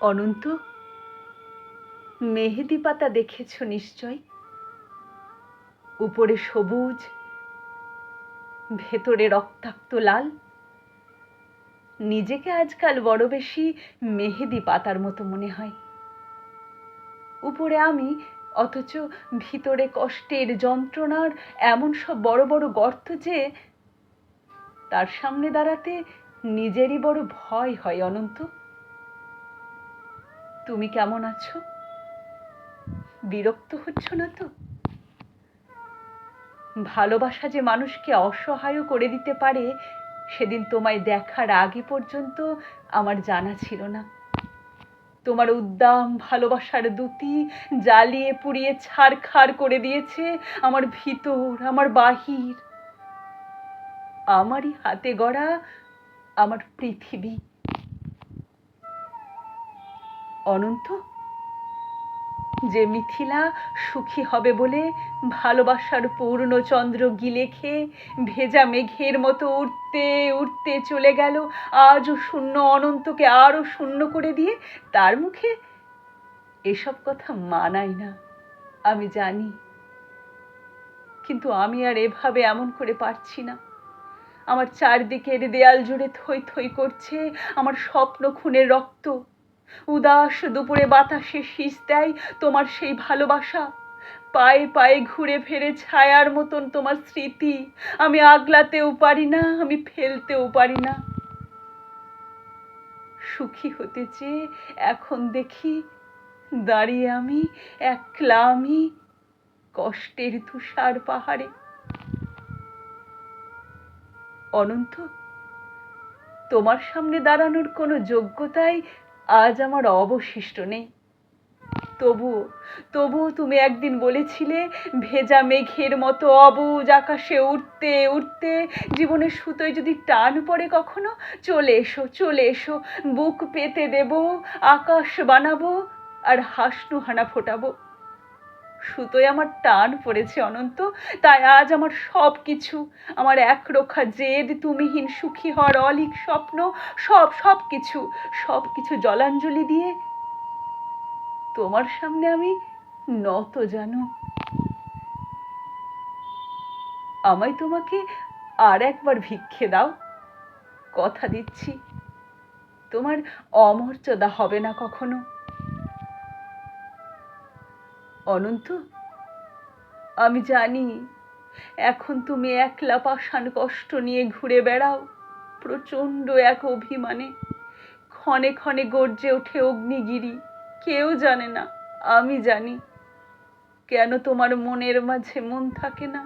অনন্ত, মেহেদি পাতা দেখেছ নিশ্চয়? উপরে সবুজ, ভেতরে রক্তাক্ত লাল। নিজেকে আজকাল বড় বেশি মেহেদি পাতার মতো মনে হয়। উপরে আমি, অথচ ভিতরে কষ্টের যন্ত্রণার এমন সব বড় বড় গর্ত যে, তার সামনে দাঁড়াতে নিজেরই বড় ভয় হয় অনন্ত। তুমি কেমন আছো? বিরক্ত হচ্ছ না তো? ভালোবাসা যে মানুষকে অসহায় করে দিতে পারে, সেদিন তোমায় দেখার আগে পর্যন্ত আমার জানা ছিল না। তোমার উদ্দাম ভালোবাসার দুটি জ্বালিয়ে পুড়িয়ে ছাড়খাড় করে দিয়েছে আমার ভিতর, আমার বাহির। আমারই হাতে গড়া আমার পৃথিবী। অনন্ত? যে মিথিলা সুখী হবে বলে ভালোবাসার পূর্ণচন্দ্র গিলে খেয়ে ভেজা মেঘের মতো উঠতে উঠতে চলে গেল, আজও শূন্য অনন্তকে আরও শূন্য করে দিয়ে তার মুখে? এসব কথা মানাই না, আমি জানি। কিন্তু আমি আর এভাবে এমন করে পারছি না। আমার চারদিকের দেয়াল জুড়ে থই থই করছে, আমার স্বপ্ন খুনের রক্ত। উদাস দুপুরে বাতাসে শীষ দেয় তোমার সেই ভালোবাসা। পায়ে পায়ে ঘুরে ফেরে ছায়ার মতন তোমার স্মৃতি। আমি আগলাতেও পারি না, আমি ফেলতেও পারি না। সুখী হতে চেয়ে এখন দেখি দাঁড়িয়ে আমি একলা আমি কষ্টের তুষার পাহাড়ে। অনন্ত, তোমার সামনে দাঁড়ানোর কোনো যোগ্যতাই আজ আমার অবশিষ্ট নেই। তবু তবু তুমি একদিন বলেছিলে, ভেজা মেঘের মতো অবুজ আকাশে উঠতে উঠতে জীবনের সুতোয় যদি টান পড়ে কখনো, চলে এসো চলে এসো, বুক পেতে দেব, আকাশ বানাবো আর হাসনু হানা ফোটাবো। সুতোয় আমার টান পড়েছে অনন্ত, তাই আজ আমার সব কিছু আমার একরোখা জেদ, তুমিহীন সুখী হওয়ার অলিক স্বপ্ন, সব সব কিছু সব কিছু জলাঞ্জলি দিয়ে তোমার সামনে আমি নত জানো। আমায় তোমাকে আর একবার ভিক্ষে দাও, কথা দিচ্ছি। তোমার অমর্যাদা হবে না কখনো। অনন্ত, আমি জানি এখন তুমি একলা পাষাণ কষ্ট নিয়ে ঘুরে বেড়াও, প্রচণ্ড এক অভিমানে। ক্ষণে ক্ষণে গর্জে ওঠে অগ্নিগিরি, কেউ জানে না, আমি জানি। কেন তোমার মনের মাঝে মন থাকে না,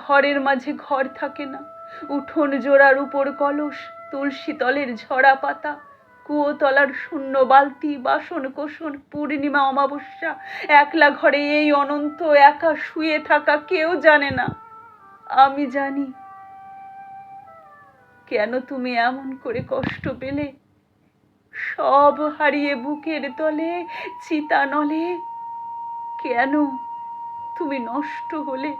ঘরের মাঝে ঘর থাকে না, উঠোন জোড়ার উপর কলস, তুলসী তলের ঝরা পাতা কুয়োতলার শূন্য বালতি, বাসন কোষণ, পূর্ণিমা অমাবস্যা, একলা ঘরে এই অনন্ত, একা শুয়ে থাকা কেউ জানে না। আমি জানি কেন তুমি এমন করে কষ্ট পেলে। সব হারিয়ে বুকের তলে চিতা নলে কেন তুমি নষ্ট হলে?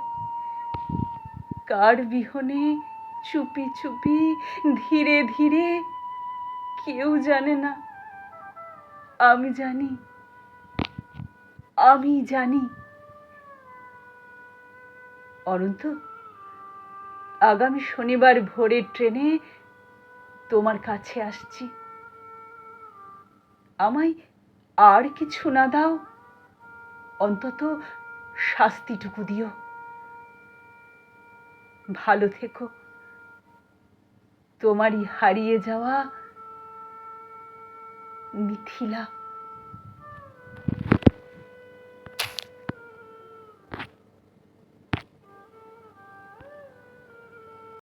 কার বিহনে চুপি চুপি ধীরে ধীরে কেউ জানে না। আমি জানি আমি জানি। অনন্ত আগামী শনিবার ভোরের ট্রেনে তোমার কাছে আসছি। আমায় আর কিছু না দাও, অন্তত শাস্তিটুকু দিও। ভালো থেকো। তোমারই হারিয়ে যাওয়া মিথিলা